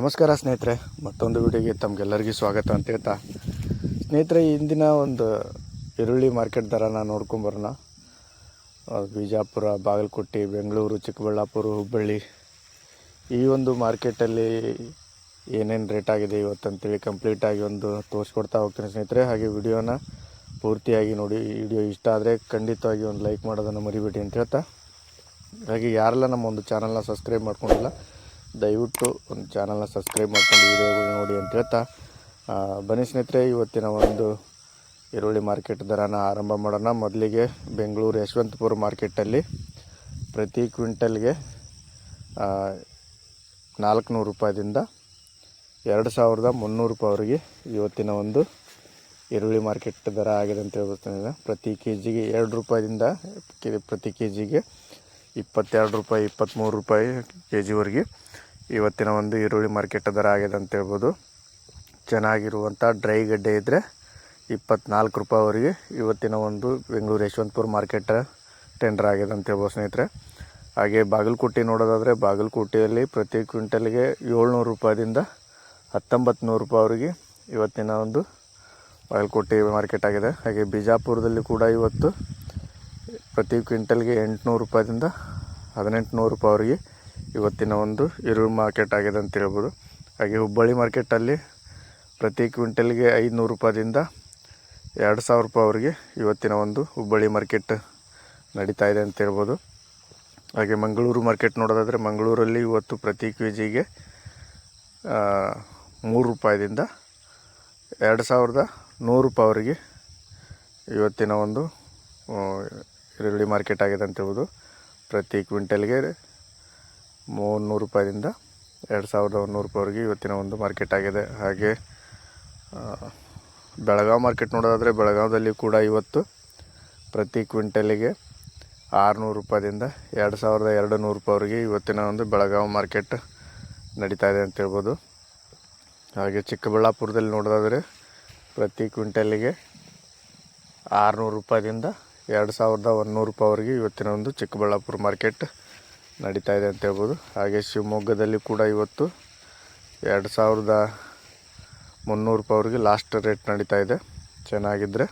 ನಮಸ್ಕಾರ ಸ್ನೇಹಿತರೆ, ಮತ್ತೊಂದು ವಿಡಿಯೋಗೆ ತಮಗೆಲ್ಲರಿಗೂ ಸ್ವಾಗತ ಅಂತ ಹೇಳ್ತಾ. ಸ್ನೇಹಿತರೆ, ಇಂದಿನ ಒಂದು ಈರುಳ್ಳಿ ಮಾರ್ಕೆಟ್ ದರನ ನೋಡ್ಕೊಂಬರೋಣ ಬಿಜಾಪುರ, ಬಾಗಲಕೋಟೆ, ಬೆಂಗಳೂರು, ಚಿಕ್ಕಬಳ್ಳಾಪುರ, ಹುಬ್ಬಳ್ಳಿ ಈ ಒಂದು ಮಾರ್ಕೆಟಲ್ಲಿ ಏನೇನು ರೇಟ್ ಆಗಿದೆ ಇವತ್ತು ಅಂತೇಳಿ ಕಂಪ್ಲೀಟಾಗಿ ಒಂದು ತೋರಿಸ್ಕೊಡ್ತಾ ಹೋಗ್ತೀನಿ ಸ್ನೇಹಿತರೆ. ಹಾಗೆ ವಿಡಿಯೋನ ಪೂರ್ತಿಯಾಗಿ ನೋಡಿ, ವಿಡಿಯೋ ಇಷ್ಟ ಆದರೆ ಖಂಡಿತವಾಗಿ ಒಂದು ಲೈಕ್ ಮಾಡೋದನ್ನು ಮರಿಬೇಡಿ ಅಂತ ಹೇಳ್ತಾ. ಹಾಗೆ ಯಾರೆಲ್ಲ ನಮ್ಮ ಒಂದು ಚಾನಲ್ನ ಸಬ್ಸ್ಕ್ರೈಬ್ ಮಾಡ್ಕೊಂಡಿಲ್ಲ ದಯವಿಟ್ಟು ಒಂದು ಚಾನಲ್ನ ಸಬ್ಸ್ಕ್ರೈಬ್ ಮಾಡ್ಕೊಂಡು ವಿಡಿಯೋಗಳು ನೋಡಿ ಅಂತ ಹೇಳ್ತಾ ಬನ್ನಿ ಸ್ನೇಹಿತರೆ, ಇವತ್ತಿನ ಒಂದು ಈರುಳ್ಳಿ ಮಾರ್ಕೆಟ್ ದರನ ಆರಂಭ ಮಾಡೋಣ. ಮೊದಲಿಗೆ ಬೆಂಗಳೂರು ಯಶವಂತಪುರ ಮಾರ್ಕೆಟಲ್ಲಿ ಪ್ರತಿ ಕ್ವಿಂಟಲ್ಗೆ ನಾಲ್ಕುನೂರು ರೂಪಾಯಿದಿಂದ ಎರಡು ಸಾವಿರದ ಮುನ್ನೂರು ರೂಪಾಯಿವರೆಗೆ ಇವತ್ತಿನ ಒಂದು ಈರುಳ್ಳಿ ಮಾರ್ಕೆಟ್ ದರ ಆಗಿದೆ ಅಂತ ಹೇಳ್ಬೋದು ಪ್ರತಿ ಕೆ ಜಿಗೆ ಎರಡು ರೂಪಾಯಿದಿಂದ ಪ್ರತಿ ಕೆ ಜಿಗೆ ಇಪ್ಪತ್ತೆರಡು ರೂಪಾಯಿ ಇಪ್ಪತ್ತ್ಮೂರು ರೂಪಾಯಿ ಕೆ ಜಿವರೆಗೆ ಇವತ್ತಿನ ಒಂದು ಈರುಳ್ಳಿ ಮಾರ್ಕೆಟ್ ದರ ಆಗಿದೆ ಅಂತ ಹೇಳ್ಬೋದು. ಚೆನ್ನಾಗಿರುವಂಥ ಡ್ರೈ ಗಡ್ಡೆ ಇದ್ದರೆ ಇಪ್ಪತ್ನಾಲ್ಕು ರೂಪಾಯಿವರೆಗೆ ಇವತ್ತಿನ ಒಂದು ಬೆಂಗಳೂರು ಯಶವಂತಪುರ ಮಾರ್ಕೆಟ್ ಟೆಂಡರ್ ಆಗಿದೆ ಅಂತ ಹೇಳ್ಬೋದು ಸ್ನೇಹಿತರೆ. ಹಾಗೆ ಬಾಗಲಕೋಟೆ ನೋಡೋದಾದರೆ ಬಾಗಲಕೋಟೆಯಲ್ಲಿ ಪ್ರತಿ ಕ್ವಿಂಟಲ್ಗೆ ಏಳ್ನೂರು ರೂಪಾಯಿದಿಂದ ಹತ್ತೊಂಬತ್ತು ನೂರು ರೂಪಾಯಿವರೆಗೆ ಇವತ್ತಿನ ಒಂದು ಬಾಗಲಕೋಟೆ ಮಾರ್ಕೆಟ್ ಆಗಿದೆ. ಹಾಗೆ ಬಿಜಾಪುರದಲ್ಲಿ ಕೂಡ ಇವತ್ತು ಪ್ರತಿ ಕ್ವಿಂಟಲ್ಗೆ ಎಂಟುನೂರು ರೂಪಾಯಿದಿಂದ ಹದಿನೆಂಟು ನೂರು ರೂಪಾಯಿವರೆಗೆ ಇವತ್ತಿನ ಒಂದು ಈರುಳ್ಳಿ ಮಾರ್ಕೆಟ್ ಆಗಿದೆ ಅಂತ ಹೇಳ್ಬೋದು. ಹಾಗೆ ಹುಬ್ಬಳ್ಳಿ ಮಾರ್ಕೆಟಲ್ಲಿ ಪ್ರತಿ ಕ್ವಿಂಟಲ್ಗೆ ಐದುನೂರು ರೂಪಾಯಿದಿಂದ ಎರಡು ಸಾವಿರ ರೂಪಾಯಿವರೆಗೆ ಇವತ್ತಿನ ಒಂದು ಹುಬ್ಬಳ್ಳಿ ಮಾರ್ಕೆಟ್ ನಡೀತಾ ಇದೆ ಅಂತ ಹೇಳ್ಬೋದು. ಹಾಗೆ ಮಂಗಳೂರು ಮಾರ್ಕೆಟ್ ನೋಡೋದಾದರೆ ಮಂಗಳೂರಲ್ಲಿ ಇವತ್ತು ಪ್ರತಿ ಕೆ ಜಿಗೆ ಮೂರು ರೂಪಾಯಿದಿಂದ ಎರಡು ಸಾವಿರದ ನೂರು ರೂಪಾಯಿವರೆಗೆ ಇವತ್ತಿನ ಒಂದು ಈರುಳ್ಳಿ ಮಾರ್ಕೆಟ್ ಆಗಿದೆ ಅಂತ ಹೇಳ್ಬೋದು. ಪ್ರತಿ ಕ್ವಿಂಟಲ್ಗೆ ಮೂನ್ನೂರು ರೂಪಾಯಿದಿಂದ ಎರಡು ಸಾವಿರದ ಒಂದುನೂರು ರೂಪಾಯಿವರೆಗೆ ಇವತ್ತಿನ ಒಂದು ಮಾರ್ಕೆಟ್ ಆಗಿದೆ. ಹಾಗೆ ಬೆಳಗಾವಿ ಮಾರ್ಕೆಟ್ ನೋಡೋದಾದರೆ ಬೆಳಗಾವದಲ್ಲಿ ಕೂಡ ಇವತ್ತು ಪ್ರತಿ ಕ್ವಿಂಟಲಿಗೆ ಆರುನೂರು ರೂಪಾಯಿದಿಂದ ಎರಡು ಸಾವಿರದ ಎರಡು ನೂರು ರೂಪಾಯಿವರೆಗೆ ಇವತ್ತಿನ ಒಂದು ಬೆಳಗಾವಿ ಮಾರ್ಕೆಟ್ ನಡೀತಾ ಇದೆ ಅಂತ ಹೇಳ್ಬೋದು. ಹಾಗೆ, ಚಿಕ್ಕಬಳ್ಳಾಪುರದಲ್ಲಿ ನೋಡೋದಾದರೆ ಪ್ರತಿ ಕ್ವಿಂಟಲಿಗೆ ಆರುನೂರು ರೂಪಾಯಿದಿಂದ ಎರಡು ಸಾವಿರದ ಒಂದುನೂರು ರೂಪಾಯಿವರೆಗೆ ಇವತ್ತಿನ ಒಂದು ಚಿಕ್ಕಬಳ್ಳಾಪುರ ಮಾರ್ಕೆಟ್ ನಡೀತಾ ಇದೆ ಅಂತ ಹೇಳ್ಬೋದು. ಹಾಗೆ ಶಿವಮೊಗ್ಗದಲ್ಲಿ ಕೂಡ ಇವತ್ತು ಎರಡು ಸಾವಿರದ ಮುನ್ನೂರು ರೂಪಾಯಿವರೆಗೆ ಲಾಸ್ಟ್ ರೇಟ್ ನಡೀತಾ ಇದೆ. ಚೆನ್ನಾಗಿದ್ದರೆ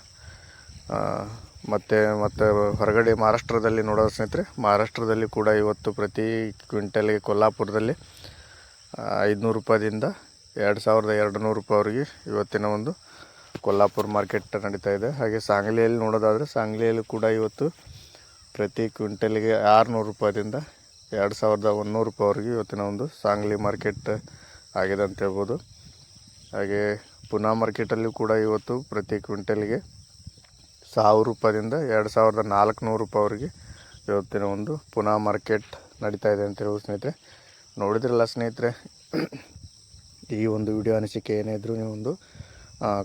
ಮತ್ತು ಮತ್ತು ಹೊರಗಡೆ ಮಹಾರಾಷ್ಟ್ರದಲ್ಲಿ ನೋಡೋದು ಸ್ನೇಹಿತರೆ, ಮಹಾರಾಷ್ಟ್ರದಲ್ಲಿ ಕೂಡ ಇವತ್ತು ಪ್ರತಿ ಕ್ವಿಂಟಲ್ಗೆ ಕೊಲ್ಲಾಪುರದಲ್ಲಿ ಐದುನೂರು ರೂಪಾಯಿದಿಂದ ಎರಡು ಸಾವಿರದ ಎರಡು ನೂರು ರೂಪಾಯಿವರೆಗೆ ಇವತ್ತಿನ ಒಂದು ಕೊಲ್ಲಾಪುರ ಮಾರ್ಕೆಟ್ ನಡೀತಾ ಇದೆ. ಹಾಗೆ ಸಾಂಗ್ಲಿಯಲ್ಲಿ ನೋಡೋದಾದರೆ ಸಾಂಗ್ಲಿಯಲ್ಲಿ ಕೂಡ ಇವತ್ತು ಪ್ರತಿ ಕ್ವಿಂಟಲ್ಗೆ ಆರುನೂರು ರೂಪಾಯಿದಿಂದ ಎರಡು ಸಾವಿರದ ಒಂದುನೂರು ರೂಪಾಯಿವರೆಗೆ ಇವತ್ತಿನ ಒಂದು ಸಾಂಗ್ಲಿ ಮಾರ್ಕೆಟ್ ಆಗಿದೆ ಅಂತ ಹೇಳ್ಬೋದು. ಹಾಗೆ ಪುನಾ ಮಾರ್ಕೆಟಲ್ಲಿ ಕೂಡ ಇವತ್ತು ಪ್ರತಿ ಕ್ವಿಂಟಲ್ಗೆ ಸಾವಿರ ರೂಪಾಯಿದಿಂದ ಎರಡು ಸಾವಿರದ ನಾಲ್ಕುನೂರು ರೂಪಾಯಿವರೆಗೆ ಇವತ್ತಿನ ಒಂದು ಪುನಾ ಮಾರ್ಕೆಟ್ ನಡೀತಾ ಇದೆ ಅಂತ ಹೇಳ್ಬೋದು ಸ್ನೇಹಿತರೆ. ನೋಡಿದ್ರಲ್ಲ ಸ್ನೇಹಿತರೆ, ಈ ಒಂದು ವಿಡಿಯೋ ಅನಿಸಿಕೆ ಏನೇ ಇದ್ದರೂ ನೀವೊಂದು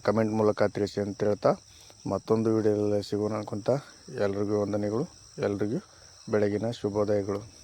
ಕಮೆಂಟ್ ಮೂಲಕ ತಿಳಿಸಿ ಅಂತ ಹೇಳ್ತಾ ಮತ್ತೊಂದು ವಿಡಿಯೋದಲ್ಲಿ ಸಿಗೋಣ ಅನ್ಕೊಂತ ಎಲ್ರಿಗೂ ವಂದನೆಗಳು. ಎಲ್ರಿಗೂ ಬೆಳಗಿನ ಶುಭೋದಯಗಳು.